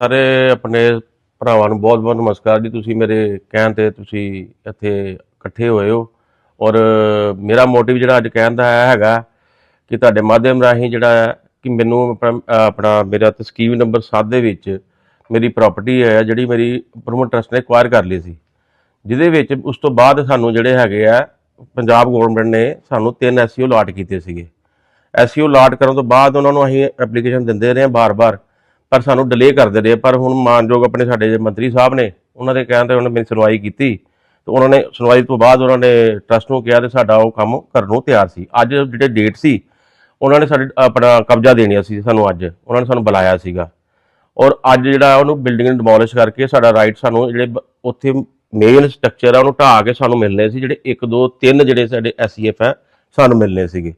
ਸਾਰੇ ਆਪਣੇ ਭਰਾਵਾਂ ਨੂੰ ਬਹੁਤ ਬਹੁਤ ਨਮਸਕਾਰ ਜੀ। ਤੁਸੀਂ ਮੇਰੇ ਕਹਿਣ ਤੇ ਤੁਸੀਂ ਇੱਥੇ ਇਕੱਠੇ ਹੋਏ ਹੋ। ਔਰ ਮੇਰਾ ਮੋਟਿਵ ਜਿਹੜਾ ਅੱਜ ਕਹਿਣ ਦਾ ਹੈ ਹੈਗਾ ਕਿ ਤੁਹਾਡੇ ਮਾਧਿਅਮ ਰਾਹੀਂ ਜਿਹੜਾ ਹੈ ਕਿ ਮੈਨੂੰ ਆਪਣਾ ਆਪਣਾ ਮੇਰਾ ਤਸਕੀਮ ਨੰਬਰ 7 ਦੇ ਵਿੱਚ ਮੇਰੀ ਪ੍ਰਾਪਰਟੀ ਹੈ, ਜਿਹੜੀ ਮੇਰੀ ਪ੍ਰਮੋਟ ਟਰਸਟ ਨੇ ਐਕਵਾਇਰ ਕਰ ਲਈ ਸੀ। ਜਿਹਦੇ ਵਿੱਚ ਉਸ ਤੋਂ ਬਾਅਦ ਸਾਨੂੰ ਜਿਹੜੇ ਹੈਗੇ ਆ, ਪੰਜਾਬ ਗਵਰਨਮੈਂਟ ਨੇ ਸਾਨੂੰ ਤਿੰਨ ਐਸਸੀਓ ਲਾਟ ਕੀਤੇ ਸੀਗੇ। ਐਸਸੀਓ ਲਾਟ ਕਰਨ ਤੋਂ ਬਾਅਦ ਉਹਨਾਂ ਨੂੰ ਅਸੀਂ ਐਪਲੀਕੇਸ਼ਨ ਦਿੰਦੇ ਰਹੇ ਬਾਰ-ਬਾਰ। ਪਰ ਸਾਨੂੰ ਡਿਲੇ ਕਰਦੇ ਰਹੇ, ਪਰ ਹੁਣ ਮਾਨਯੋਗ ਆਪਣੇ ਸਾਡੇ ਜਿਹੜੇ ਮੰਤਰੀ ਸਾਹਿਬ ਨੇ, ਉਹਨਾਂ ਦੇ ਕਹਿਣ ਤੇ ਉਹਨਾਂ ਨੇ ਮੇਰੀ ਸੁਣਵਾਈ ਕੀਤੀ। ਤੇ ਉਹਨਾਂ ਨੇ ਸੁਣਵਾਈ ਤੋਂ ਬਾਅਦ ਉਹਨਾਂ ਨੇ ਟਰਸਟ ਨੂੰ ਕਿਹਾ ਤੇ ਸਾਡਾ ਉਹ ਕੰਮ ਕਰਨ ਨੂੰ ਤਿਆਰ ਸੀ। ਅੱਜ ਜਿਹੜੇ ਡੇਟ ਸੀ, ਉਹਨਾਂ ਨੇ ਸਾਡੇ, ਆਪਣਾ ਕਬਜ਼ਾ ਦੇਣੀ ਸੀ ਸਾਨੂੰ ਅੱਜ। ਉਹਨਾਂ ਨੇ ਸਾਨੂੰ ਬੁਲਾਇਆ ਸੀਗਾ। ਔਰ ਅੱਜ ਜਿਹੜਾ ਉਹਨੂੰ ਬਿਲਡਿੰਗ ਨੂੰ ਡਿਮੋਲਿਸ਼ ਕਰਕੇ ਸਾਡਾ ਰਾਈਟ ਸਾਨੂੰ ਜਿਹੜੇ ਬ- ਉੱਥੇ ਮੇਨ ਸਟਰਕਚਰ ਆ, ਉਹਨੂੰ ਢਾਹ ਕੇ ਸਾਨੂੰ ਮਿਲਨੇ ਸੀ, ਜਿਹੜੇ 1 2 3 ਜਿਹੜੇ ਸਾਡੇ ਐਸਸੀਐਫ ਹੈ ਸਾਨੂੰ ਮਿਲਨੇ ਸੀਗੇ।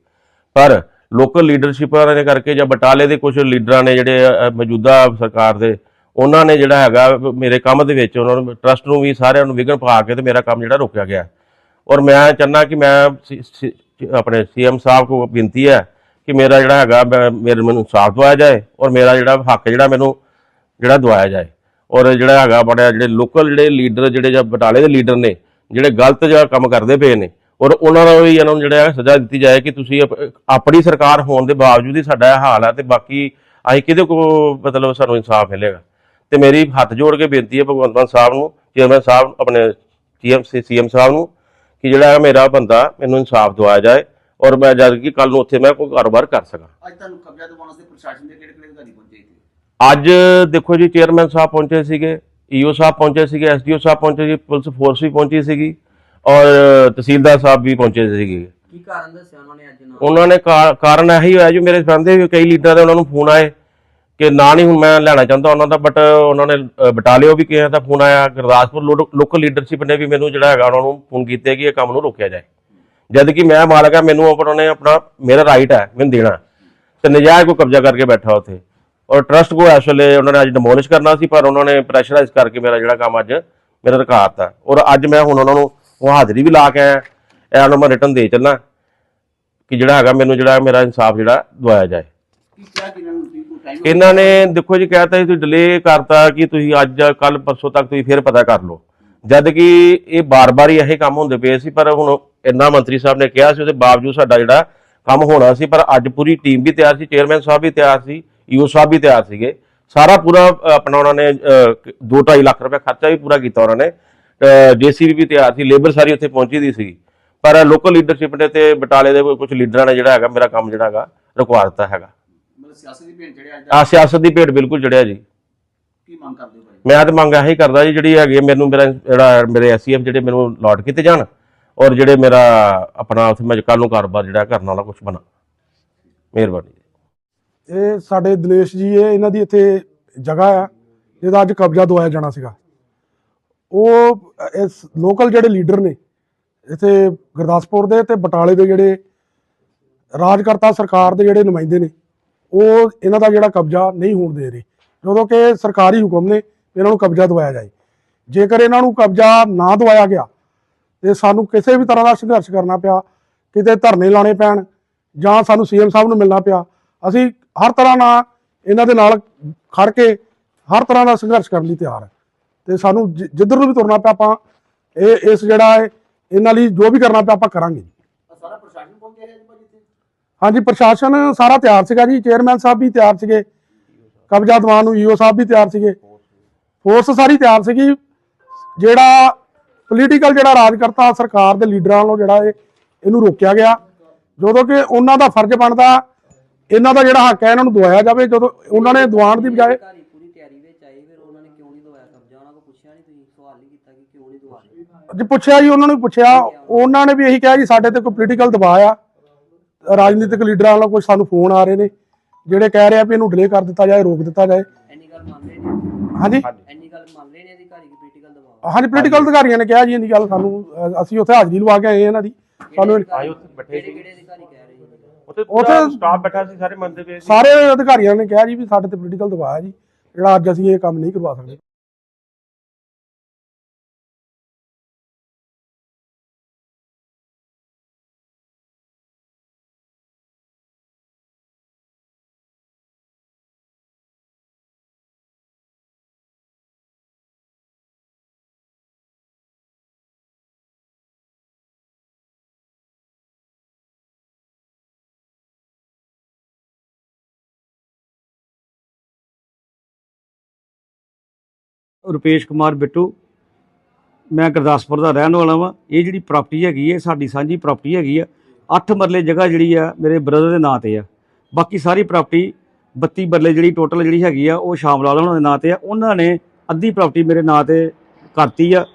ਪਰ ਲੋਕਲ ਲੀਡਰਸ਼ਿਪਾਂ ਦੇ ਕਰਕੇ ਜਾਂ ਬਟਾਲੇ ਦੇ ਕੁਝ ਲੀਡਰਾਂ ਨੇ ਜਿਹੜੇ ਮੌਜੂਦਾ ਸਰਕਾਰ ਦੇ, ਉਹਨਾਂ ਨੇ ਜਿਹੜਾ ਹੈਗਾ ਮੇਰੇ ਕੰਮ ਦੇ ਵਿੱਚ ਉਹਨਾਂ ਨੂੰ ਟਰਸਟ ਨੂੰ ਵੀ ਸਾਰਿਆਂ ਨੂੰ ਵਿਘਨ ਪਾ ਕੇ ਤੇ ਮੇਰਾ ਕੰਮ ਜਿਹੜਾ ਰੋਕਿਆ ਗਿਆ। ਔਰ ਮੈਂ ਚਾਹੁੰਦਾ ਕਿ ਮੈਂ ਸੀ- ਸੀ- ਆਪਣੇ ਸੀਐਮ ਸਾਹਿਬ ਕੋ ਬੇਨਤੀ ਹੈ ਕਿ ਮੇਰਾ ਜਿਹੜਾ ਹੈਗਾ ਮੈਂ- ਮੇਰੇ ਮੈਨੂੰ ਇਨਸਾਫ ਦਵਾਇਆ ਜਾਏ ਔਰ ਮੇਰਾ ਜਿਹੜਾ ਹੱਕ ਜਿਹੜਾ ਮੈਨੂੰ ਜਿਹੜਾ ਦਵਾਇਆ ਜਾਏ। ਔਰ ਜਿਹੜਾ ਹੈਗਾ ਬੜਾ ਜਿਹੜੇ ਲੋਕਲ ਜਿਹੜੇ ਲੀਡਰ, ਜਿਹੜੇ ਜਾਂ ਬਟਾਲੇ ਦੇ ਲੀਡਰ ਨੇ, ਜਿਹੜੇ ਗਲਤ ਜਿਹੜਾ ਕੰਮ ਕਰਦੇ ਪਏ ਨੇ ਔਰ ਉਹਨਾਂ ਨੂੰ ਵੀ ਇਹਨਾਂ ਨੂੰ ਜਿਹੜਾ ਸਜ਼ਾ ਦਿੱਤੀ ਜਾਏ ਕਿ ਤੁਸੀਂ ਆਪ- ਆਪਣੀ ਸਰਕਾਰ ਹੋਣ ਦੇ ਬਾਵਜੂਦ ਹੀ ਸਾਡਾ ਇਹ ਹਾਲ ਹੈ ਤੇ ਬਾਕੀ ਅਸੀਂ ਕਿਹਦੇ ਕੋ ਮਤਲਬ ਸਾਨੂੰ ਇਨਸਾਫ ਮਿਲੇਗਾ। ਤੇ ਮੇਰੀ ਹੱਥ ਜੋੜ ਕੇ ਬੇਨਤੀ ਹੈ ਭਗਵੰਤ ਮਾਨ ਸਾਹਿਬ ਨੂੰ ਚੇਅਰਮੈਨ ਸਾਹਿਬ ਆਪਣੇ ਸੀਐਮ ਸੀਐਮ ਸਾਹਿਬ ਨੂੰ ਕਿ ਜਿਹੜਾ ਮੇਰਾ ਬੰਦਾ ਮੈਨੂੰ ਇਨਸਾਫ ਦਵਾਇਆ ਜਾਏ ਔਰ ਮੈਂ ਜਦ ਕਿ ਕੱਲ ਨੂੰ ਉੱਥੇ ਮੈਂ ਕੋਈ ਕਾਰੋਬਾਰ ਕਰ ਸਕਾਂ। ਅੱਜ ਤੁਹਾਨੂੰ ਕਬਜ਼ਾ ਦਿਵਾਉਣ ਵਾਸਤੇ ਪ੍ਰਸ਼ਾਸਨ ਦੇ ਕਿਹੜੇ ਕਿਹੜੇ ਅਧਿਕਾਰੀ ਪਹੁੰਚੇ ਇੱਥੇ? ਅੱਜ ਦੇਖੋ ਜੀ ਚੇਅਰਮੈਨ ਸਾਹਿਬ ਪਹੁੰਚੇ ਸੀਗੇ ਈਓ ਸਾਹਿਬ ਪਹੁੰਚੇ ਸੀਗੇ ਐਸਡੀਓ ਸਾਹਿਬ ਪਹੁੰਚੇ ਸੀ ਪੁਲਿਸ ਫੋਰਸ ਵੀ ਪਹੁੰਚੀ ਸੀਗੀ। ਔਰ ਤਹਿਸੀਲਦਾਰ ਸਾਹਿਬ ਵੀ ਪਹੁੰਚੇ ਸੀਗੇ। ਕੀ ਕਾਰਨ ਦੱਸਿਆ ਉਹਨਾਂ ਨੇ ਅੱਜ ਨਾ ਉਹਨਾਂ ਨੇ ਕਾ- ਕਾਰਨ ਇਹੀ ਹੋਇਆ ਜੀ ਮੇਰੇ ਫਰੈਂਡ ਦੇ ਕਈ ਲੀਡਰਾਂ ਦੇ ਉਹਨਾਂ ਨੂੰ ਫੋਨ ਆਏ ਕਿ ਨਾ ਨਹੀਂ ਹੁਣ ਮੈਂ ਲੈਣਾ ਚਾਹੁੰਦਾ ਉਹਨਾਂ ਦਾ ਬਟ ਉਹਨਾਂ ਨੇ ਅ, ਬਟਾਲਿਓ ਵੀ ਕਿਹਾ ਤਾਂ ਫੋਨ ਆਇਆ। ਗੁਰਦਾਸਪੁਰ ਲੋਕਲ ਲੀਡਰਸ਼ਿਪ ਨੇ ਵੀ ਮੈਨੂੰ ਜਿਹੜਾ ਹੈਗਾ ਉਹਨਾਂ ਨੂੰ ਫੋਨ ਕੀਤੇ ਕਿ ਇਹ ਕੰਮ ਨੂੰ ਰੋਕਿਆ ਜਾਏ। ਜਦ ਕਿ ਮੈਂ ਮਾਲਕ ਆ ਮੈਨੂੰ ਆਪਣਾ ਨੇ ਆਪਣਾ ਮੇਰਾ ਰਾਈਟ ਹੈ ਮੈਨੂੰ ਦੇਣਾ। ਤੇ ਨਜਾਇਜ਼ ਕੋ ਕਬਜ਼ਾ ਕਰਕੇ ਬੈਠਾ ਉੱਥੇ। ਔਰ ਟਰਸਟ ਕੋ ਇਸ ਵੇਲੇ ਉਹਨਾਂ ਨੇ ਅੱਜ ਡਿਮੋਲਿਸ਼ ਕਰਨਾ ਸੀ ਪਰ ਉਹਨਾਂ ਨੇ ਪ੍ਰੈਸ਼ਰਾਈਜ਼ ਕਰਕੇ ਮੇਰਾ ਜਿਹੜਾ ਕੰਮ ਅੱਜ ਮੇਰਾ ਰਕਾਤਾ ਔਰ ਅੱਜ ਮੈਂ ਹੁਣ ਉਹਨਾਂ ਨੂੰ ਉਹ ਹਾਜ਼ਰੀ ਵੀ ਲਾ ਕੇ ਆਇਆ। ਇਹ ਉਹਨਾਂ ਮੈਂ ਰਿਟਰਨ ਦੇ ਚੱਲਾਂ ਕਿ ਜਿਹੜਾ ਹੈਗਾ ਮੈਨੂੰ ਜਿਹੜਾ ਮੇਰਾ ਇਨਸਾਫ ਜਿਹੜਾ ਦਵਾਇਆ ਜਾਏ। ਇਹਨਾਂ ਨੇ ਦੇਖੋ ਜੀ ਕਹਿਤਾ ਸੀ ਤੁਸੀਂ ਡਿਲੇ ਕਰਤਾ ਕਿ ਤੁਸੀਂ ਅੱਜ ਕੱਲ ਪਰਸੋਂ ਤੱਕ ਤੁਸੀਂ ਫਿਰ ਪਤਾ ਕਰ ਲਓ। ਜਦ ਕਿ ਇਹ ਬਾਰ-ਬਾਰ ਹੀ ਇਹ ਕੰਮ ਹੁੰਦੇ ਪਏ ਸੀ, ਪਰ ਹੁਣ ਇੰਨਾ ਮੰਤਰੀ ਸਾਹਿਬ ਨੇ ਕਿਹਾ ਸੀ, ਉਹਦੇ ਬਾਵਜੂਦ ਸਾਡਾ ਜਿਹੜਾ ਕੰਮ ਹੋਣਾ ਸੀ, ਪਰ ਅੱਜ ਪੂਰੀ ਟੀਮ ਵੀ ਤਿਆਰ ਸੀ ਚੇਅਰਮੈਨ ਸਾਹਿਬ ਵੀ ਤਿਆਰ ਸੀ ਈਓ ਸਾਹਿਬ ਵੀ ਤਿਆਰ ਸੀਗੇ। ਸਾਰਾ ਪੂਰਾ ਆਪਣਾ ਉਹਨਾਂ ਨੇ 2.5 ਲੱਖ ਰੁਪਏ ਖਰਚਾ ਵੀ ਪੂਰਾ ਕੀਤਾ ਉਹਨਾਂ ਨੇ। ਜੀਸੀਬੀ ਵੀ ਤਿਆਰ ਸੀ ਲੇਬਰ ਸਾਰੀ ਉੱਥੇ ਪਹੁੰਚੀ ਦੀ ਸੀ। ਪਰ ਲੋਕਲ ਲੀਡਰਸ਼ਿਪ ਨੇ ਤੇ ਬਟਾਲੇ ਦੇ ਕੁਝ ਲੀਡਰਾਂ ਨੇ ਜਿਹੜਾ ਹੈਗਾ ਮੇਰਾ ਕੰਮ ਜਿਹੜਾ ਹੈਗਾ ਰੁਕਵਾ ਦਿੱਤਾ ਹੈਗਾ। ਮਤਲਬ ਸਿਆਸਤ ਦੀ ਭੇਡ ਚੜਿਆ ਆ ਸਿਆਸਤ ਦੀ ਭੇਡ ਬਿਲਕੁਲ ਚੜਿਆ ਜੀ। ਕੀ ਮੰਗ ਕਰਦੇ ਹੋ ਭਾਈ? ਮੈਂ ਤਾਂ ਮੰਗ ਇਹੀ ਕਰਦਾ ਜੀ ਜਿਹੜੀ ਹੈਗੀ ਮੈਨੂੰ ਮੇਰਾ ਜਿਹੜਾ ਮੇਰੇ ਐਸਸੀਐਫ ਜਿਹੜੇ ਮੈਨੂੰ ਲੋਟ ਕੀਤੇ ਜਾਣ ਔਰ ਜਿਹੜੇ ਮੇਰਾ ਆਪਣਾ ਉੱਥੇ ਮੈਂ ਕੱਲ ਨੂੰ ਕਾਰੋਬਾਰ ਜਿਹੜਾ ਕਰਨ ਵਾਲਾ ਕੁਝ ਬਣਾ। ਮਿਹਰਬਾਨੀ ਇਹ ਸਾਡੇ ਦਿਨੇਸ਼ ਜੀ ਇਹ ਇਹਨਾਂ ਦੀ ਇੱਥੇ ਜਗ੍ਹਾ ਆ ਜਿਹਦਾ ਅੱਜ ਕਬਜ਼ਾ ਦਵਾਇਆ ਜਾਣਾ ਸੀਗਾ। ਉਹ, ਇਸ ਲੋਕਲ ਜਿਹੜੇ ਲੀਡਰ ਨੇ, ਇੱਥੇ ਗੁਰਦਾਸਪੁਰ ਦੇ ਤੇ ਬਟਾਲੇ ਦੇ ਜਿਹੜੇ ਰਾਜਕਰਤਾ ਸਰਕਾਰ ਦੇ ਜਿਹੜੇ ਨੁਮਾਇੰਦੇ ਨੇ, ਉਹ ਇਹਨਾਂ ਦਾ ਜਿਹੜਾ ਕਬਜ਼ਾ ਨਹੀਂ ਹੋਣ ਦੇ ਰਹੇ। ਜਦੋਂ ਕਿ ਸਰਕਾਰੀ ਹੁਕਮ ਨੇ ਵੀ ਇਹਨਾਂ ਨੂੰ ਕਬਜ਼ਾ ਦਵਾਇਆ ਜਾਏ। ਜੇਕਰ ਇਹਨਾਂ ਨੂੰ ਕਬਜ਼ਾ ਨਾ ਦਵਾਇਆ ਗਿਆ, ਤੇ ਸਾਨੂੰ ਕਿਸੇ ਵੀ ਤਰ੍ਹਾਂ ਦਾ ਸੰਘਰਸ਼ ਕਰਨਾ ਪਿਆ, ਕਿਤੇ ਧਰਨੇ ਲਾਣੇ ਪੈਣ, ਜਾਂ ਸਾਨੂੰ ਸੀਐਮ ਸਾਹਿਬ ਨੂੰ ਮਿਲਣਾ ਪਿਆ, ਅਸੀਂ ਹਰ ਤਰ੍ਹਾਂ ਨਾਲ ਇਹਨਾਂ ਦੇ ਨਾਲ ਖੜ ਕੇ ਹਰ ਤਰ੍ਹਾਂ ਦਾ ਸੰਘਰਸ਼ ਕਰਨ ਲਈ ਤਿਆਰ ਹੈ। ਤੇ ਸਾਨੂੰ ਜਿ- ਜਿੱਧਰ ਨੂੰ ਵੀ ਤੁਰਨਾ ਪਿਆ ਆਪਾਂ ਇਹ ਇਸ ਜਿਹੜਾ ਹੈ ਇਹਨਾਂ ਲਈ ਜੋ ਵੀ ਕਰਨਾ ਪਿਆ ਆਪਾਂ ਕਰਾਂਗੇ ਜੀ। ਆਹ ਸਾਰਾ ਪ੍ਰਸ਼ਾਸਨ ਪਹੁੰਚਿਆ ਹੈ ਅੱਜ ਭਾਜੀ ਇੱਥੇ? ਹਾਂਜੀ ਪ੍ਰਸ਼ਾਸਨ ਸਾਰਾ ਤਿਆਰ ਸੀਗਾ ਜੀ ਚੇਅਰਮੈਨ ਸਾਹਿਬ ਵੀ ਤਿਆਰ ਸੀਗੇ ਕਬਜ਼ਾ ਦਿਵਾਨ ਨੂੰ ਈਓ ਸਾਹਿਬ ਵੀ ਤਿਆਰ ਸੀਗੇ। ਫੋਰਸ ਸਾਰੀ ਤਿਆਰ ਸੀਗੀ ਜਿਹੜਾ ਪੋਲੀਟੀਕਲ ਜਿਹੜਾ ਰਾਜ ਕਰਤਾ ਸਰਕਾਰ ਦੇ ਲੀਡਰਾਂ ਵੱਲੋਂ ਜਿਹੜਾ ਇਹ ਇਹਨੂੰ ਰੋਕਿਆ ਗਿਆ। ਜਦੋਂ ਕਿ ਉਹਨਾਂ ਦਾ ਫਰਜ਼ ਬਣਦਾ ਇਹਨਾਂ ਦਾ ਜਿਹੜਾ ਹੱਕ ਹੈ ਇਹਨਾਂ ਨੂੰ ਦਵਾਇਆ ਜਾਵੇ। ਜਦੋਂ ਉਹਨਾਂ ਨੇ ਦਿਵਾਨ ਦੀ ਬਜਾਏ ਅਧਿਕਾਰੀ ਪੂਰੀ ਤਿਆਰੀ ਵਿੱਚ ਆਏ ਫਿਰ ਉਹਨਾਂ ਨੇ ਕਿਉਂ ਨਹੀਂ ਦਵਾਇਆ ਕਬਜ਼ਾ ਉਹਨਾਂ ਕੋਲ ਪੁੱਛਿਆ ਨਹੀਂ ਤੁਸੀਂ ਸਵਾਲ ਨਹੀਂ ਕੀਤਾ ਕਿ ਕਿਉਂ ਨਹੀਂ ਦਵਾਇਆ ਜੇ ਪੁੱਛਿਆ ਜੀ ਉਹਨਾਂ ਨੂੰ ਪੁੱਛਿਆ। ਉਹਨਾਂ ਨੇ ਵੀ ਇਹੀ ਕਿਹਾ ਜੀ ਸਾਡੇ ਤੇ ਕੋਈ ਪੋਲੀਟੀਕਲ ਦਬਾਅ ਆ। ਰਾਜਨੀਤਿਕ ਲੀਡਰਾਂ ਵੱਲੋਂ ਕੋਈ ਸਾਨੂੰ ਫੋਨ ਆ ਰਹੇ ਨੇ ਜਿਹੜੇ ਕਹਿ ਰਹੇ ਆ ਵੀ ਇਹਨੂੰ ਡਿਲੇ ਕਰ ਦਿੱਤਾ ਜਾਏ ਰੋਕ ਦਿੱਤਾ ਜਾਏ। ਇੰਨੀ ਗੱਲ ਮੰਨ ਰਹੇ ਨੇ ਹਾਂਜੀ। ਇੰਨੀ ਗੱਲ ਮੰਨ ਰਹੇ ਨੇ ਅਧਿਕਾਰੀ ਕਿ ਪੋਲੀਟੀਕਲ ਦਬਾਅ ਹਾਂਜੀ ਪੋਲੀਟੀਕਲ ਅਧਿਕਾਰੀਆਂ ਨੇ ਕਿਹਾ ਜੀ ਇਹਦੀ ਗੱਲ ਸਾਨੂੰ ਅਸੀਂ ਉੱਥੇ ਹਾਜ਼ਰੀ ਲਵਾ ਕੇ ਆਏ ਇਹਨਾਂ ਦੀ। ਸਾਨੂੰ ਇਹ- ਆਏ ਉੱਥੇ ਬੈਠੇ ਕਿਹੜੇ ਕਿਹੜੇ ਅਧਿਕਾਰੀ ਕਹਿ ਰਹੇ ਨੇ ਉੱਥੇ ਉੱਥੇ ਸਟਾਫ ਬੈਠਾ ਸੀ ਸਾਰੇ ਮੰਨਦੇ ਪਏ ਸੀ। ਸਾਰੇ ਅਧਿਕਾਰੀਆਂ ਨੇ ਕਿਹਾ ਜੀ ਵੀ ਸਾਡੇ ਤੇ ਪੋਲੀਟੀਕਲ ਦਬਾਅ ਹੈ ਜੀ ਜਿਹੜਾ ਅੱਜ ਅਸੀਂ ਇਹ ਕੰਮ ਨਹੀਂ ਕਰਵਾ ਸਕਦੇ। ਰੁਪੇਸ਼ ਕੁਮਾਰ ਬਿੱਟੂ। ਮੈਂ ਗੁਰਦਾਸਪੁਰ ਦਾ ਰਹਿਣ ਵਾਲਾ ਵਾਂ। ਇਹ ਜਿਹੜੀ ਪ੍ਰਾਪਰਟੀ ਹੈਗੀ ਹੈ ਸਾਡੀ ਸਾਂਝੀ ਪ੍ਰਾਪਰਟੀ ਹੈਗੀ ਆ 8 ਮਰਲੇ ਜਗ੍ਹਾ ਜਿਹੜੀ ਆ, ਮੇਰੇ ਬ੍ਰਦਰ ਦੇ ਨਾਂ ਤੇ ਆ। ਬਾਕੀ ਸਾਰੀ ਪ੍ਰਾਪਰਟੀ 32 ਮਰਲੇ ਜਿਹੜੀ ਟੋਟਲ ਜਿਹੜੀ ਹੈਗੀ ਆ, ਉਹ ਸ਼ਾਮ ਲਾਲ ਉਹਨਾਂ ਦੇ ਨਾਂ ਤੇ ਆ। ਉਹਨਾਂ ਨੇ ਅੱਧੀ ਪ੍ਰਾਪਰਟੀ ਮੇਰੇ ਨਾਂ ਤੇ ਕਰਤੀ ਆ।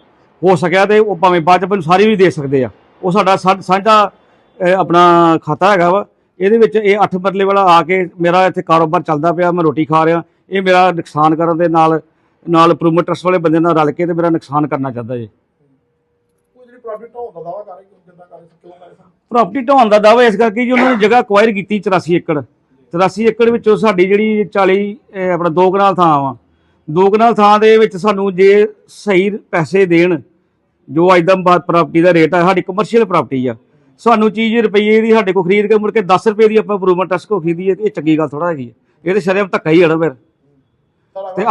ਹੋ ਸਕਿਆ ਤੇ ਉਹ ਭਾਵੇਂ ਬਾਅਦ ਚ ਮੈਨੂੰ ਸਾਰੀ ਵੀ ਦੇ ਸਕਦੇ ਆ। ਉਹ ਸਾਡਾ ਸਾ- ਸਾਂਝਾ ਆਪਣਾ ਖਾਤਾ ਹੈਗਾ ਵਾ। ਇਹਦੇ ਵਿੱਚ ਇਹ 8 ਮਰਲੇ ਵਾਲਾ ਆ ਕੇ ਮੇਰਾ ਇੱਥੇ ਕਾਰੋਬਾਰ ਚੱਲਦਾ ਪਿਆ, ਮੈਂ ਰੋਟੀ ਖਾ ਰਿਹਾ। ਇਹ ਮੇਰਾ ਨੁਕਸਾਨ ਕਰਨ ਦੇ ਨਾਲ ਨਾਲ ਪ੍ਰੋਮੋਟਰ ਟਰਸਟ ਵਾਲੇ ਬੰਦੇ ਨਾਲ ਰਲ ਕੇ ਤੇ ਮੇਰਾ ਨੁਕਸਾਨ ਕਰਨਾ ਚਾਹੁੰਦਾ ਜੀ। ਕੋਈ ਜਿਹੜੀ ਪ੍ਰਾਪਰਟੀ ਢਾਉਣ ਦਾ ਦਾਵਾ ਕਰ ਰਹੀ ਕਿਉਂ ਕਿੱਦਾਂ ਕਰ ਰਹੀ ਸੀ, ਕਿਉਂ ਕਰ ਰਹੀ ਸੀ? ਪ੍ਰਾਪਰਟੀ ਢਾਉਣ ਦਾ ਦਾਅਵਾ ਇਸ ਕਰਕੇ ਜੀ ਉਹਨਾਂ ਨੇ ਜਗ੍ਹਾ ਅਕਵਾਇਰ ਕੀਤੀ 84 ਏਕੜ। 84 ਏਕੜ ਵਿੱਚੋਂ ਸਾਡੀ ਜਿਹੜੀ 40 ਅਹ ਆਪਣਾ ਦੋ ਕਨਾਲ ਥਾਂ ਵਾ। ਦੋ ਕਨਾਲ ਥਾਂ ਦੇ ਵਿੱਚ ਸਾਨੂੰ ਜੇ ਸਹੀ ਪੈਸੇ ਦੇਣ ਜੋ ਅੱਜ ਦਾ ਪ੍ਰਾਪਰਟੀ ਦਾ ਰੇਟ ਆ ਸਾਡੀ ਕਮਰਸ਼ੀਅਲ ਪ੍ਰਾਪਰਟੀ ਆ। ਸਾਨੂੰ ਚੀਜ਼ ਰੁਪਈਏ ਦੀ ਸਾਡੇ ਕੋਲ ਖਰੀਦ ਕੇ ਮੁੜ ਕੇ 10 ਰੁਪਏ ਦੀ ਆਪਾਂ ਪ੍ਰੂਵਮੈਂਟ ਟੈਸਟ ਕੋ ਖਰੀਦੀਏ ਤੇ ਇਹ ਚੰਗੀ ਗੱਲ ਥੋੜਾ ਹੈਗੀ ਇਹ ਤੇ ਸ਼ਰਮ ਧੱਕਾ ਹੀ ਹੜਾ ਫਿਰ। ਤੇ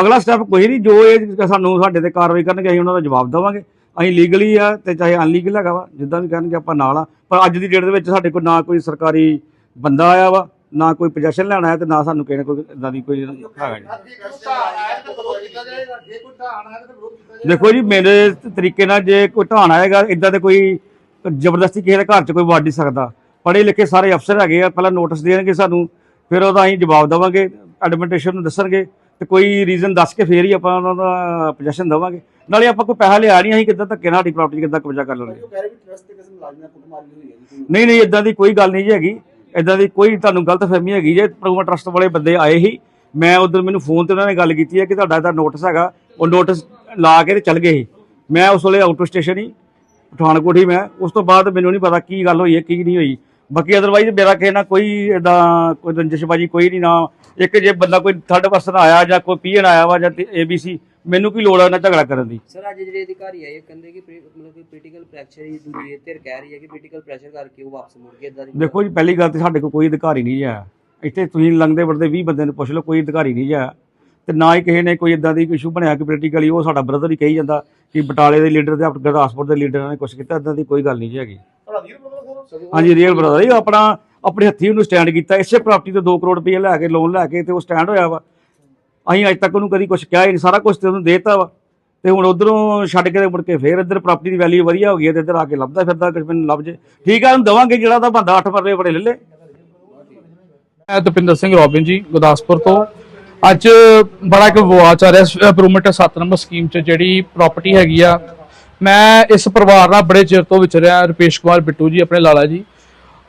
ਅਗਲਾ ਸਟੈਪ ਕੋਈ ਨਹੀਂ, ਜੋ ਇਹ ਸਾਨੂੰ ਸਾਡੇ ਤੇ ਕਾਰਵਾਈ ਕਰਨਗੇ, ਅਸੀਂ ਉਹਨਾਂ ਦਾ ਜਵਾਬ ਦੇਵਾਂਗੇ। ਅਸੀਂ ਲੀਗਲੀ ਆ ਤੇ ਚਾਹੇ ਅਨਲੀਗਲ ਹੈਗਾ ਵਾ, ਜਿੱਦਾਂ ਵੀ ਕਰਨਗੇ ਆਪਾਂ ਨਾਲ ਆ। ਪਰ ਅੱਜ ਦੀ ਡੇਟ ਦੇ ਵਿੱਚ ਸਾਡੇ ਕੋਲ ਨਾ ਕੋਈ ਸਰਕਾਰੀ ਬੰਦਾ ਆਇਆ ਵਾ, ਨਾ ਕੋਈ ਪੋਜੀਸ਼ਨ ਲੈਣ ਆਇਆ ਤੇ ਨਾ ਸਾਨੂੰ ਕਿਸੇ ਨੇ ਕੋਈ ਇਦਾਂ ਦੀ ਕੋਈ ਹੈਗਾ ਦੇਖੋ ਜੀ, ਮੇਰੇ ਤਰੀਕੇ ਨਾਲ ਜੇ ਕੋਈ ਢਾਣ ਆਏਗਾ ਇਦਾਂ ਦੇ ਕੋਈ ਜ਼ਬਰਦਸਤੀ ਕਿਸੇ ਦੇ ਘਰ 'ਚ ਕੋਈ ਵੜ ਨਹੀਂ ਸਕਦਾ। ਪੜ੍ਹੇ ਲਿਖੇ ਸਾਰੇ ਅਫਸਰ ਹੈਗੇ ਆ, ਪਹਿਲਾਂ ਨੋਟਿਸ ਦੇਣਗੇ ਸਾਨੂੰ, ਫਿਰ ਉਹਦਾ ਅਸੀਂ ਜਵਾਬ ਦੇਵਾਂਗੇ ਐਡਮਿਨਿਸਟ੍ਰੇਸ਼ਨ ਨੂੰ ਦੱਸਣਗੇ। ਤੇ ਕੋਈ ਰੀਜ਼ਨ ਦੱਸ ਕੇ ਫੇਰ ਹੀ ਆਪਾਂ ਉਹਨਾਂ ਦਾ ਪੋਜੀਸ਼ਨ ਦੇਵਾਂਗੇ। ਨਾਲੇ ਆਪਾਂ ਕੋਈ ਪੈਸਾ ਲਿਆ ਨਹੀਂ ਅਸੀਂ ਕਿੱਦਾਂ ਧੱਕੇ ਨਾਲ ਸਾਡੀ ਪ੍ਰਾਪਰਟੀ ਕਿੱਦਾਂ ਕਬਜ਼ਾ ਕਰ ਜੀ ਨਹੀਂ ਨਹੀਂ ਇਦਾਂ ਦੀ ਕੋਈ ਗੱਲ ਨਹੀਂ ਜੀ ਹੈਗੀ। ਇਦਾਂ ਦੀ ਕੋਈ ਤੁਹਾਨੂੰ ਗਲਤਫਹਿਮੀ ਹੈਗੀ ਜੇ ਪ੍ਰੋਮੋ ਟਰਸਟ ਵਾਲੇ ਬੰਦੇ ਆਏ ਸੀ ਮੈਂ ਉਧਰ ਮੈਨੂੰ ਫੋਨ ਤੇ ਉਹਨਾਂ ਨੇ ਗੱਲ ਕੀਤੀ ਹੈ ਕਿ ਤੁਹਾਡਾ ਇਹਦਾ ਨੋਟਿਸ ਹੈਗਾ। ਉਹ ਨੋਟਿਸ ਲਾ ਕੇ ਤੇ ਚੱਲ ਗਏ ਸੀ। ਮੈਂ ਉਸ ਵੇਲੇ ਆਊਟ ਸਟੇਸ਼ਨ ਹੀ ਪਠਾਨਕੋਟ ਹੀ ਮੈਂ। ਉਸ ਤੋਂ ਬਾਅਦ ਮੈਨੂੰ ਨਹੀਂ ਪਤਾ ਕੀ ਗੱਲ ਹੋਈ ਹੈ ਕੀ ਨਹੀਂ ਹੋਈ। ਬਾਕੀ ਅਦਰਵਾਈਜ਼ ਮੇਰਾ ਕਿਸੇ ਨਾਲ ਕੋਈ ਇਦਾਂ ਕੋਈ ਰੰਜਿਸ਼ਬਾਜੀ ਕੋਈ ਨਹੀਂ ਨਾ। ਇੱਕ ਜੇ ਬੰਦਾ ਕੋਈ ਥਰਡ ਪਰਸਨ ਆਇਆ ਜਾਂ ਕੋਈ ਪੀਐਨ ਆਇਆ ਵਾ ਜਾਂ ਏਬੀਸੀ ਮੈਨੂੰ ਕੀ ਲੋੜ ਹੈ ਉਹਨਾਂ ਝਗੜਾ ਕਰਨ ਦੀ? ਸਰ ਅੱਜ ਜਿਹੜੇ ਅਧਿਕਾਰੀ ਆਏ ਕਹਿੰਦੇ ਕਿ ਮਤਲਬ ਕਿ ਪੋਲੀਟੀਕਲ ਪ੍ਰੈਸ਼ਰ ਹੀ ਦੂਜੀ ਧਿਰ ਕਹਿ ਰਹੀ ਹੈ ਕਿ ਪੋਲੀਟੀਕਲ ਪ੍ਰੈਸ਼ਰ ਕਰਕੇ ਉਹ ਵਾਪਸ ਮੁੜ ਗਏ ਇਦਾਂ ਦੀ ਦੇਖੋ ਜੀ ਪਹਿਲੀ ਗੱਲ ਤੇ ਸਾਡੇ ਕੋਲ ਕੋਈ ਅਧਿਕਾਰੀ ਨਹੀਂ ਹੈ। ਇੱਥੇ ਤੁਸੀਂ ਲੰਘਦੇ ਵੜਦੇ 20 ਬੰਦੇ ਨੂੰ ਪੁੱਛ ਲਓ ਕੋਈ ਅਧਿਕਾਰੀ ਨਹੀਂ ਹੈ। ਤੇ ਨਾ ਹੀ ਕਿਸੇ ਨੇ ਕੋਈ ਇਦਾਂ ਦੀ ਇਸ਼ੂ ਬਣਿਆ ਕਿ ਪੋਲੀਟੀਕਲੀ ਉਹ ਸਾਡਾ ਬ੍ਰਦਰ ਹੀ ਕਹੀ ਜਾਂਦਾ ਕਿ ਬਟਾਲੇ ਦੇ ਲੀਡਰ ਤੇ ਗੁਰਦਾਸਪੁਰ ਦੇ ਲੀਡਰਾਂ ਨੇ ਕੁਝ ਕੀਤਾ ਇਦਾਂ ਦੀ ਕੋਈ ਗੱਲ ਨਹੀਂ ਜੀ ਹੈਗੀ। ਹਾਂਜੀ ਰੀਅਲ ਬ੍ਰਦਰ ਹੀ ਆਪਣਾ ਆਪਣੇ ਹੱਥੀਂ ਉਹਨੂੰ ਸਟੈਂਡ ਕੀਤਾ। ਇਸੇ ਪ੍ਰਾਪਰਟੀ ਤੋਂ 2 ਕਰੋੜ ਰੁਪਏ ਲੈ ਕੇ ਲੋਨ ਲੈ ਕੇ ਤੇ ਉਹ ਸਟੈਂਡ ਹੋਇਆ ਵਾ। ਅਸੀਂ ਅੱਜ ਤੱਕ ਉਹਨੂੰ ਕਦੀ ਕੁਝ ਕਿਹਾ ਨਹੀਂ। ਸਾਰਾ ਕੁਝ ਤੇ ਉਹਨੂੰ ਦੇਤਾ ਵਾ। ਤੇ ਹੁਣ ਉਧਰੋਂ ਛੱਡ ਕੇ ਤੇ ਮੁੜ ਕੇ ਫੇਰ ਇੱਧਰ ਪ੍ਰਾਪਰਟੀ ਦੀ ਵੈਲਿਊ ਵਧੀਆ ਹੋ ਗਈ ਤੇ ਇੱਧਰ ਆ ਕੇ ਲੱਭਦਾ ਫਿਰਦਾ ਕੁਝ ਮੈਨੂੰ ਲੱਭ ਜੇ। ਠੀਕ ਆ ਉਹਨੂੰ ਦਵਾਂਗੇ ਜਿਹੜਾ ਤਾਂ ਬੰਦਾ 8 ਮਰਲੇ ਬੜੇ ਲੈ ਲੈ ਮੈਂ ਦਪਿੰਦਰ ਸਿੰਘ ਰੋਬਿਨ ਜੀ ਗੁਰਦਾਸਪੁਰ ਤੋਂ। ਅੱਜ ਬੜਾ ਇੱਕ ਵਿਵਾਦ ਚੱਲ ਰਿਹਾ। ਇੰਪਰੂਵਮੈਂਟ 7 ਨੰਬਰ ਸਕੀਮ 'ਚ ਜਿਹੜੀ ਪ੍ਰਾਪਰਟੀ ਹੈਗੀ ਆ ਮੈਂ ਇਸ ਪਰਿਵਾਰ ਨਾਲ ਬੜੇ ਚਿਰ ਤੋਂ ਵਿਚਰਿਆ ਰੁਪੇਸ਼ ਕੁਮਾਰ ਬਿੱਟੂ ਜੀ ਆਪਣੇ ਲਾਲਾ ਜੀ।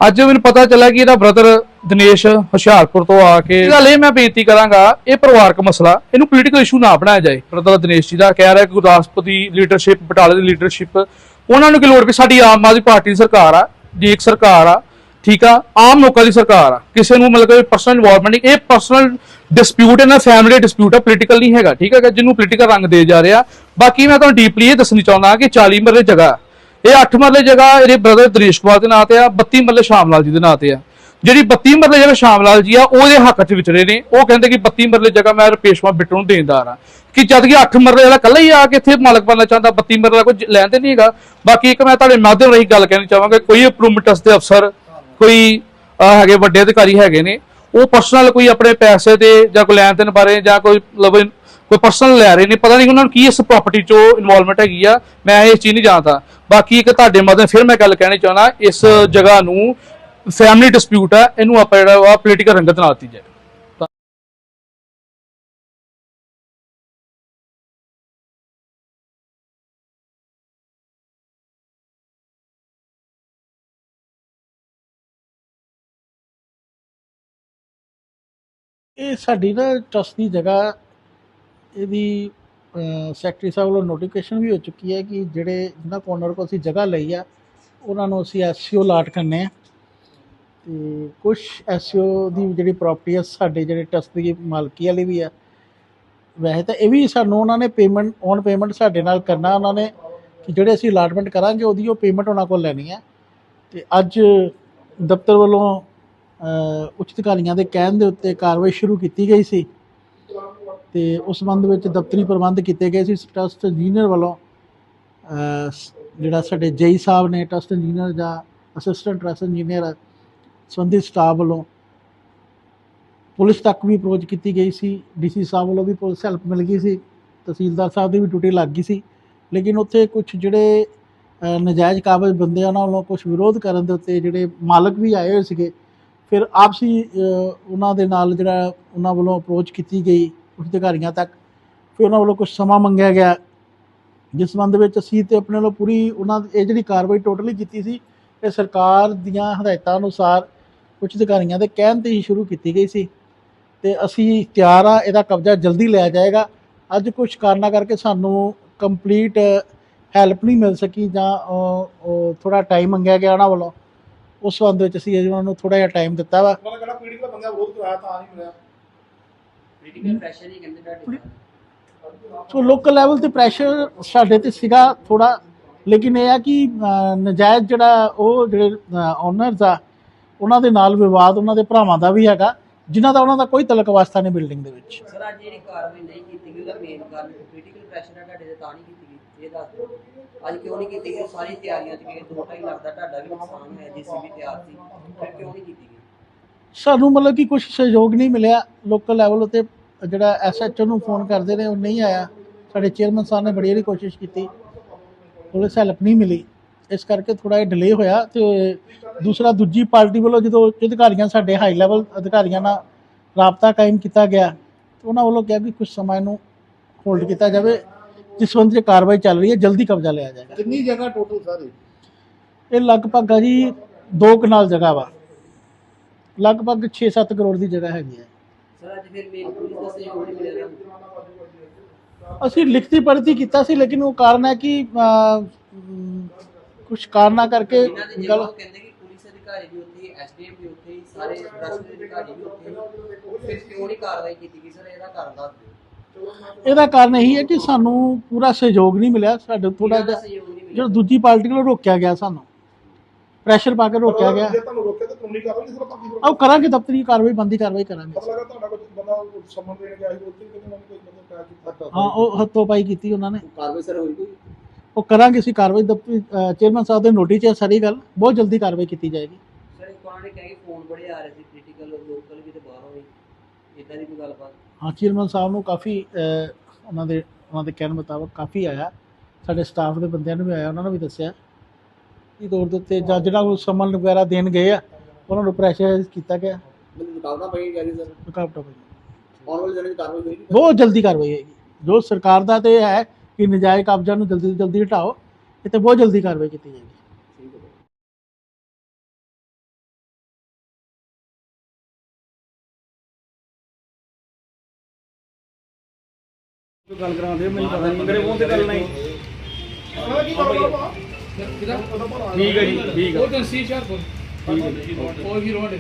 ਅੱਜ ਮੈਨੂੰ ਪਤਾ ਚੱਲਿਆ ਕਿ ਇਹਦਾ ਬ੍ਰਦਰ ਦਿਨੇਸ਼ ਹੁਸ਼ਿਆਰਪੁਰ ਤੋਂ ਆ ਕੇ ਗੱਲ ਇਹ ਮੈਂ ਬੇਨਤੀ ਕਰਾਂਗਾ ਇਹ ਪਰਿਵਾਰਕ ਮਸਲਾ ਇਹਨੂੰ ਪੋਲੀਟੀਕਲ ਇਸ਼ੂ ਨਾ ਬਣਾਇਆ ਜਾਏ। ਬ੍ਰਦਰ ਦਿਨੇਸ਼ ਜੀ ਦਾ ਕਹਿ ਰਿਹਾ ਕਿ ਗੁਰਦਾਸਪੁਰ ਦੀ ਲੀਡਰਸ਼ਿਪ ਬਟਾਲੇ ਦੀ ਲੀਡਰਸ਼ਿਪ ਉਹਨਾਂ ਨੂੰ ਕੀ ਲੋੜ ਵੀ ਸਾਡੀ ਆਮ ਆਦਮੀ ਪਾਰਟੀ ਦੀ ਸਰਕਾਰ ਆ ਜੀ ਇੱਕ ਸਰਕਾਰ ਆ ਠੀਕ ਆ? ਆਮ ਲੋਕਾਂ ਦੀ ਸਰਕਾਰ ਆ। ਕਿਸੇ ਨੂੰ ਮਤਲਬ ਕਿ ਪਰਸਨਲ ਇਨਵੋਲਵਮੈਂਟ ਨਹੀਂ, ਇਹ ਪਰਸਨਲ ਡਿਸਪਿਊਟ ਹੈ ਨਾ ਫੈਮਿਲੀ ਡਿਸਪਿਊਟ ਹੈ ਪੋਲੀਟੀਕਲ ਨਹੀਂ ਹੈਗਾ, ਠੀਕ ਹੈ ਜਿਹਨੂੰ ਪੋਲੀਟੀਕਲ ਰੰਗ ਦੇ ਜਾ ਰਿਹਾ। ਬਾਕੀ ਮੈਂ ਤੁਹਾਨੂੰ ਡੀਪਲੀ ਇਹ ਦੱਸਣੀ ਚਾਹੁੰਦਾ ਕਿ 40 ਮਰਲੇ ਜਗ੍ਹਾ ਇਹ 8 ਮਰਲੇ ਜਗ੍ਹਾ ਇਹਦੇ ਬ੍ਰਦਰ ਦ੍ਰਿਸ਼ ਕੁਮਾਰ ਦੇ ਨਾਂ ਤੇ ਆ 32 ਮਰਲੇ ਸ਼ਾਮ ਲਾਲ ਜੀ ਦੇ ਨਾਂ ਤੇ ਆ। ਜਿਹੜੀ 32 ਮਰਲੇ ਜਗ੍ਹਾ ਸ਼ਾਮ ਲਾਲ ਜੀ ਆ, ਉਹਦੇ ਹੱਕ 'ਚ ਵਿਚਰੇ ਨੇ। ਉਹ ਕਹਿੰਦੇ ਕਿ 32 ਮਰਲੇ ਜਗ੍ਹਾ ਮੈਂ ਰੁਪੇਸ਼ ਕੁਮਾਰ ਬਿੱਟੂ ਨੂੰ ਦੇਣਦਾਰ ਆ। ਕਿ ਜਦ ਕਿ 8 ਮਰਲੇ ਵਾਲਾ ਕੱਲਾ ਹੀ ਆ ਕੇ ਇੱਥੇ ਮਾਲਕ ਬਣਨਾ ਚਾਹੁੰਦਾ 32 ਮਰਲੇ ਦਾ ਕੋਈ ਲੈਣ ਤੇ ਨਹੀਂ ਹੈਗਾ। ਬਾਕੀ ਇੱਕ ਮੈਂ ਤੁਹਾਡੇ ਮਾਧਿਅਮ ਰਹੀ ਗੱਲ ਕਹਿਣੀ ਚਾਹਾਂਗਾ, ਕੋਈ ਇੰਪਰੂਵਮੈਂਟ ਦੇ ਅਫਸਰ ਕੋਈ, ਅਹ, ਹੈਗੇ ਵੱਡੇ ਅਧਿਕਾਰੀ ਹੈਗੇ ਨੇ, ਉਹ ਪਰਸਨਲ ਕੋਈ ਆਪਣੇ ਪੈਸੇ ਤੇ ਜਾਂ ਕੋਈ ਲੈਣ ਦੇਣ ਬਾਰੇ ਜਾਂ ਕੋਈ ਮਤਲਬ ਕੋਈ ਪਰਸਨਲ ਲੈ ਰਹੇ ਨੇ, ਪਤਾ ਨਹੀਂ ਉਹਨਾਂ ਨੂੰ ਕੀ ਇਸ ਪ੍ਰਾਪਰਟੀ 'ਚੋਂ ਇਨਵੋਲਵਮੈਂਟ ਹੈਗੀ ਆ, ਮੈਂ ਇਸ ਚੀਜ਼ ਨਹੀਂ ਜਾਣਦਾ। ਬਾਕੀ ਇੱਕ ਤੁਹਾਡੇ ਮਦਦ ਫਿਰ ਮੈਂ ਗੱਲ ਕਹਿਣੀ ਚਾਹੁੰਦਾ, ਇਸ ਜਗ੍ਹਾ ਨੂੰ ਫੈਮਿਲੀ ਡਿਸਪਿਊਟ ਆ, ਇਹਨੂੰ ਆਪਾਂ ਜਿਹੜਾ ਵਾ ਪੋਲੀਟੀਕਲ ਰੰਗਤ ਨਾਲ ਦਿੱਤੀ ਜਾਏ। ਸਾਡੀ ਨਾ ਟਰਸਟ ਦੀ ਜਗ੍ਹਾ ਇਹਦੀ ਸੈਕਟਰੀ ਸਾਹਿਬ ਵੱਲੋਂ ਨੋਟੀਫਿਕੇਸ਼ਨ ਵੀ ਹੋ ਚੁੱਕੀ ਹੈ ਕਿ ਜਿਹੜੇ ਜਿਨ੍ਹਾਂ ਕੋਨਰ ਕੋਲ ਅਸੀਂ ਜਗ੍ਹਾ ਲਈ ਆ, ਉਹਨਾਂ ਨੂੰ ਅਸੀਂ ਐਸਸੀਓ ਲਾਟ ਕਰਨੇ ਆ। ਤੇ ਕੁਝ ਐਸਸੀਓ ਦੀ ਜਿਹੜੀ ਪ੍ਰਾਪਰਟੀ ਆ, ਸਾਡੇ ਜਿਹੜੇ ਟਰਸਟ ਦੀ ਮਾਲਕੀ ਵਾਲੀ ਵੀ ਆ। ਵੈਸੇ ਤਾਂ ਇਹ ਵੀ ਸਾਨੂੰ ਉਹਨਾਂ ਨੇ ਪੇਮੈਂਟ ਔਨ ਪੇਮੈਂਟ ਸਾਡੇ ਨਾਲ ਕਰਨਾ, ਉਹਨਾਂ ਨੇ ਕਿ ਜਿਹੜੇ ਅਸੀਂ ਅਲਾਟਮੈਂਟ ਕਰਾਂਗੇ, ਉਹਦੀ ਉਹ ਪੇਮੈਂਟ ਉਹਨਾਂ ਕੋਲ ਲੈਣੀ ਹੈ ਤੇ ਅੱਜ ਦਫ਼ਤਰ ਵੱਲੋਂ ਉੱਚ ਅਧਿਕਾਰੀਆਂ ਦੇ ਕਹਿਣ ਦੇ ਉੱਤੇ ਕਾਰਵਾਈ ਸ਼ੁਰੂ ਕੀਤੀ ਗਈ ਸੀ ਤੇ ਉਸ ਸੰਬੰਧ ਵਿੱਚ ਦਫ਼ਤਰੀ ਪ੍ਰਬੰਧ ਕੀਤੇ ਗਏ ਸੀ। ਟਰਸਟ ਇੰਜੀਨੀਅਰ ਵੱਲੋਂ ਜਿਹੜਾ ਸਾਡੇ ਜੇਈ ਸਾਹਿਬ ਨੇ ਟਰਸਟ ਇੰਜੀਨੀਅਰ ਜਾਂ ਅਸਿਸਟੈਂਟ ਟਰਸਟ ਇੰਜੀਨੀਅਰ ਸੰਬੰਧਿਤ ਸਟਾਫ ਵੱਲੋਂ ਪੁਲਿਸ ਤੱਕ ਵੀ ਅਪਰੋਚ ਕੀਤੀ ਗਈ ਸੀ। ਡੀਸੀ ਸਾਹਿਬ ਵੱਲੋਂ ਵੀ ਪੁਲਿਸ ਹੈਲਪ ਮਿਲ ਗਈ ਸੀ। ਤਹਿਸੀਲਦਾਰ ਸਾਹਿਬ ਦੀ ਵੀ ਡਿਊਟੀ ਲੱਗ ਗਈ ਸੀ। ਲੇਕਿਨ ਉੱਥੇ ਕੁਝ ਜਿਹੜੇ ਅ, ਨਜਾਇਜ਼ ਕਾਬਜ਼ ਬੰਦੇ ਉਹਨਾਂ ਵੱਲੋਂ ਕੁਝ ਵਿਰੋਧ ਕਰਨ ਦੇ ਉੱਤੇ ਜਿਹੜੇ ਮਾਲਕ ਵੀ ਆਏ ਹੋਏ ਸੀਗੇ ਫਿਰ ਆਪਸੀ ਉਹਨਾਂ ਦੇ ਨਾਲ ਜਿਹੜਾ ਉਹਨਾਂ ਵੱਲੋਂ ਅਪਰੋਚ ਕੀਤੀ ਗਈ ਉੱਚ ਅਧਿਕਾਰੀਆਂ ਤੱਕ, ਫਿਰ ਉਹਨਾਂ ਵੱਲੋਂ ਕੁਝ ਸਮਾਂ ਮੰਗਿਆ ਗਿਆ, ਜਿਸ ਸੰਬੰਧ ਵਿੱਚ ਅਸੀਂ ਤੇ ਆਪਣੇ ਵੱਲੋਂ ਪੂਰੀ ਉਹਨਾਂ ਇਹ ਜਿਹੜੀ ਕਾਰਵਾਈ ਟੋਟਲੀ ਕੀਤੀ ਸੀ, ਇਹ ਸਰਕਾਰ ਦੀਆਂ ਹਦਾਇਤਾਂ ਅਨੁਸਾਰ ਉੱਚ ਅਧਿਕਾਰੀਆਂ ਦੇ ਕਹਿਣ ਤੇ ਹੀ ਸ਼ੁਰੂ ਕੀਤੀ ਗਈ ਸੀ। ਤੇ ਅਸੀਂ ਤਿਆਰ ਆ, ਇਹਦਾ ਕਬਜ਼ਾ ਜਲਦੀ ਲਿਆ ਜਾਏਗਾ। ਅੱਜ ਕੁਝ ਕਾਰਨਾਂ ਕਰਕੇ ਸਾਨੂੰ ਕੰਪਲੀਟ ਹੈਲਪ ਨਹੀਂ ਮਿਲ ਸਕੀ ਜਾਂ ਥੋੜਾ ਟਾਈਮ ਮੰਗਿਆ ਗਿਆ ਉਹਨਾਂ ਵੱਲੋਂ। ਉਸ ਸੰਬੰਧ ਵਿੱਚ ਅਸੀਂ ਉਹਨਾਂ ਨੂੰ ਥੋੜਾ ਜਿਹਾ ਟਾਈਮ ਦਿੱਤਾ ਵਾ। ਉਹਨਾਂ ਕਹਿੰਦਾ ਪੀੜੀ ਦਾ ਬੰਦਾ ਵਿਰੋਧ ਕਰਾਇਆ ਤਾਂ ਨਹੀਂ ਮਿਲਿਆ। ਪੋਲੀਟੀਕਲ ਪ੍ਰੈਸ਼ਰ ਹੀ ਕਹਿੰਦੇ ਤੁਹਾਡੇ ਸੋ ਲੋਕਲ ਲੈਵਲ ਤੇ ਪ੍ਰੈਸ਼ਰ ਸਾਡੇ ਤੇ ਸੀਗਾ ਥੋੜਾ ਲੇਕਿਨ ਇਹ ਆ ਕਿ ਨਜਾਇਜ਼ ਜਿਹੜਾ ਉਹ ਜਿਹੜੇ ਓਨਰਸ ਆ ਉਹਨਾਂ ਦੇ ਨਾਲ ਵਿਵਾਦ ਉਹਨਾਂ ਦੇ ਭਰਾਵਾਂ ਦਾ ਵੀ ਹੈਗਾ ਜਿਨ੍ਹਾਂ ਦਾ ਉਹਨਾਂ ਦਾ ਕੋਈ ਤਲਕ ਵਾਸਤਾ ਨਹੀਂ ਬਿਲਡਿੰਗ ਦੇ ਵਿੱਚ। ਸਰ ਅੱਜ ਜਿਹੜੀ ਕਾਰਵਾਈ ਨਹੀਂ ਕੀਤੀ ਗਈ ਉਹਦਾ ਮੇਨ ਕਾਰਨ ਪੋਲੀਟੀਕਲ ਪ੍ਰੈਸ਼ਰ ਹੈ ਤੁਹਾਡੇ ਤੇ ਤਾਂ ਨਹੀਂ ਕੀਤੀ ਗਈ। ਇਹ ਦੱਸ ਦਿਓ। ਅੱਜ ਕਿਉਂ ਨਹੀਂ ਕੀਤੀ ਗਈ? ਸਾਰੀ ਤਿਆਰੀਆਂ ਚ ਗਏ ਦੋ ਢਾਈ ਲੱਖ ਦਾ ਤੁਹਾਡਾ ਵੀ ਨੁਕਸਾਨ ਹੋਇਆ ਜਿਸ ਤਿਆਰ ਸੀ। ਫਿਰ ਕਿਉਂ ਨਹੀਂ ਕੀਤੀ ਗਈ? ਸਾਨੂੰ ਮਤਲਬ ਕਿ ਕੁਝ ਸਹਿਯੋਗ ਨਹੀਂ ਮਿਲਿਆ। ਲੋਕਲ ਲੈਵਲ ਉਤੇ ਜਿਹੜਾ ਐਸਐਚਓ ਨੂੰ ਫੋਨ ਕਰਦੇ ਨੇ ਉਹ ਨਹੀਂ ਆਇਆ। ਸਾਡੇ ਚੇਅਰਮੈਨ ਸਾਹਿਬ ਨੇ ਬੜੀ ਵਾਰੀ ਕੋਸ਼ਿਸ਼ ਕੀਤੀ। ਪੁਲਿਸ ਹੈਲਪ ਨਹੀਂ ਮਿਲੀ। ਇਸ ਕਰਕੇ ਥੋੜਾ ਜਿਹਾ ਡਿਲੇ ਹੋਇਆ ਤੇ ਦੂਸਰਾ, ਦੂਜੀ ਪਾਰਟੀ ਵੱਲੋਂ ਜਦੋਂ ਅਧਿਕਾਰੀਆਂ ਸਾਡੇ ਹਾਈ ਲੈਵਲ ਅਧਿਕਾਰੀਆਂ ਨਾਲ ਰਾਬਤਾ ਕਾਇਮ ਕੀਤਾ ਗਿਆ ਉਹਨਾਂ ਵੱਲੋਂ ਕਿਹਾ ਕਿ ਕੁਝ ਸਮਾਂ ਇਹਨੂੰ ਹੋਲਡ ਕੀਤਾ ਜਾਵੇ। ਜਿਸ ਸੰਬੰਧ 'ਚ ਕਾਰਵਾਈ ਚੱਲ ਰਹੀ ਹੈ ਜਲਦੀ ਕਬਜ਼ਾ ਲਿਆ ਜਾਏਗਾ। ਕਿੰਨੀ ਜਗ੍ਹਾ ਟੋਟਲ ਸਾਰੇ? ਇਹ ਲਗਭਗ ਆ ਜੀ ਦੋ ਕਨਾਲ ਜਗ੍ਹਾ ਵਾ। ਲਗਭਗ 6-7 ਕਰੋੜ ਦੀ ਜਗ੍ਹਾ ਹੈਗੀ ਹੈ। ਸਰ ਅੱਜ ਫਿਰ ਮੇਨ ਪੁਲਿਸ ਦਾ ਸਹਿਯੋਗ ਨਹੀਂ ਮਿਲਿਆ ਤੁਹਾਨੂੰ ਅਸੀਂ ਲਿਖਤੀ ਪੜਤੀ ਕੀਤਾ ਸੀ ਲੇਕਿਨ ਉਹ ਕਾਰਨ ਹੈ ਕਿ ਕੁਝ ਕਾਰਨਾਂ ਕਰਕੇ ਗੱਲ ਕਹਿੰਦੇ ਕਿ ਪੁਲਿਸ ਅਧਿਕਾਰੀ ਵੀ ਉੱਥੇ ਐਸਡੀਐਮ ਵੀ ਉੱਥੇ ਸਾਰੇ ਪ੍ਰਸ਼ਾਸਨ ਅਧਿਕਾਰੀ ਵੀ ਉੱਥੇ। ਫਿਰ ਕਿਉਂ ਨਹੀਂ ਕਾਰਵਾਈ ਕੀਤੀ ਗਈ? ਸਰ ਇਹਦਾ ਕਾਰਨ ਦੱਸ ਦਿਓ। ਇਹਦਾ ਕਾਰਨ ਇਹੀ ਹੈ ਕਿ ਸਾਨੂੰ ਪੂਰਾ ਸਹਿਯੋਗ ਨਹੀਂ ਮਿਲਿਆ ਸਾਡੇ ਥੋੜਾ ਜਿਹਾ ਜਿਹੜਾ ਦੂਜੀ ਪਾਰਟੀ ਵੱਲੋਂ ਰੋਕਿਆ ਗਿਆ ਸਾਨੂੰ। ਪ੍ਰੈਸ਼ਰ ਪਾ ਕੇ ਰੋਕਿਆ ਗਿਆ। ਜੇ ਤੁਹਾਨੂੰ ਰੋਕਿਆ ਤਾਂ ਕਾਨੂੰਨੀ ਕਾਰਵਾਈ ਨਹੀਂ ਸਿਰਫ ਬਾਕੀ ਆਓ ਕਰਾਂਗੇ? ਦਫ਼ਤਰੀ ਕਾਰਵਾਈ ਬੰਦੀ ਕਾਰਵਾਈ ਕਰਾਂਗੇ। ਪਤਾ ਲੱਗਾ ਤੁਹਾਡਾ ਕੋਈ ਬੰਦਾ ਸਮਨ ਦੇਣ ਗਿਆ ਸੀ ਉੱਥੇ ਕਿਤੇ ਨਾ ਕੋਈ ਬੰਦਾ ਪਿਆ ਕੀਤਾ ਹਾਂ ਉਹ ਹੱਥੋਂ ਪਾਈ ਕੀਤੀ ਉਹਨਾਂ ਨੇ। ਕਾਰਵਾਈ ਸਰ ਹੋਈ ਕੋਈ? ਉਹ ਕਰਾਂਗੇ ਅਸੀਂ ਕਾਰਵਾਈ। ਦਫ਼ਤਰੀ ਚੇਅਰਮੈਨ ਸਾਹਿਬ ਦੇ ਨੋਟਿਸ 'ਚ ਹੈ ਸਾਰੀ ਗੱਲ। ਬਹੁਤ ਜਲਦੀ ਕਾਰਵਾਈ ਕੀਤੀ ਜਾਏਗੀ। ਸਰ ਇੱਕ ਉਹਨਾਂ ਨੇ ਕਿਹਾ ਕਿ ਫੋਨ ਬੜੇ ਆ ਰਹੇ ਸੀ ਕ੍ਰਿਟੀਕਲ ਲੋਕਲ ਵੀ ਤੇ ਬਾਹਰੋਂ ਵੀ ਇਦਾਂ ਦੀ ਕੋਈ ਗੱਲਬਾਤ? ਹਾਂ ਚੇਅਰਮੈਨ ਸਾਹਿਬ ਨੂੰ ਕਾਫੀ ਉਹਨਾਂ ਦੇ ਉਹਨਾਂ ਦੇ ਕਹਿਣ ਮੁਤਾਬਕ ਕਾਫੀ ਆਇਆ। ਸਾਡੇ ਸਟਾਫ ਦੇ ਬੰਦਿਆਂ ਨੂੰ ਵੀ ਆਇਆ ਉਹਨਾਂ ਨੂੰ ਵੀ ਦੱਸਿਆ। ਇਹ ਦੌਰ ਦੇ ਉੱਤੇ ਜਾਂ ਜਿਹੜਾ ਉਹ ਸਮਨ ਵਗੈਰਾ ਦੇਣ ਗਏ ਆ ਉਹਨਾਂ ਨੂੰ ਪ੍ਰੈਸ਼ਰ ਕੀਤਾ ਗਿਆ। ਮੈਨੂੰ ਰੁਕਾਵਟਾਂ ਪਈ ਜਾ ਰਹੀ ਸਰ। ਰੁਕਾਵਟਾਂ ਪਈਆਂ। ਆਉਣ ਵਾਲੇ ਦਿਨਾਂ ਵਿੱਚ ਕਾਰਵਾਈ ਹੋਏਗੀ? ਬਹੁਤ ਜਲਦੀ ਕਾਰਵਾਈ ਹੋਏਗੀ। ਜੋ ਸਰਕਾਰ ਦਾ ਤੇ ਹੈ ਕਿ ਨਜਾਇਜ਼ ਕਬਜ਼ਾ ਨੂੰ ਜਲਦੀ ਤੋਂ ਜਲਦੀ ਹਟਾਓ ਇਹ ਤੇ ਬਹੁਤ ਜਲਦੀ ਕਾਰਵਾਈ ਕੀਤੀ ਜਾਏਗੀ। ਗੱਲ ਕਰਾਉਂਦੇ ਮੈਨੂੰ ਪਤਾ ਨਹੀਂ। ਮੇਰੇ ਤੇ ਗੱਲ ਠੀਕ ਹੈ ਜੀ ਠੀਕ ਹੈ ਉਹ ਤਾਂ ਸੀ ਸ਼ਾਰ ਠੀਕ ਹੈ ਉਹ ਹੀ ਰੋਡ ਹੈ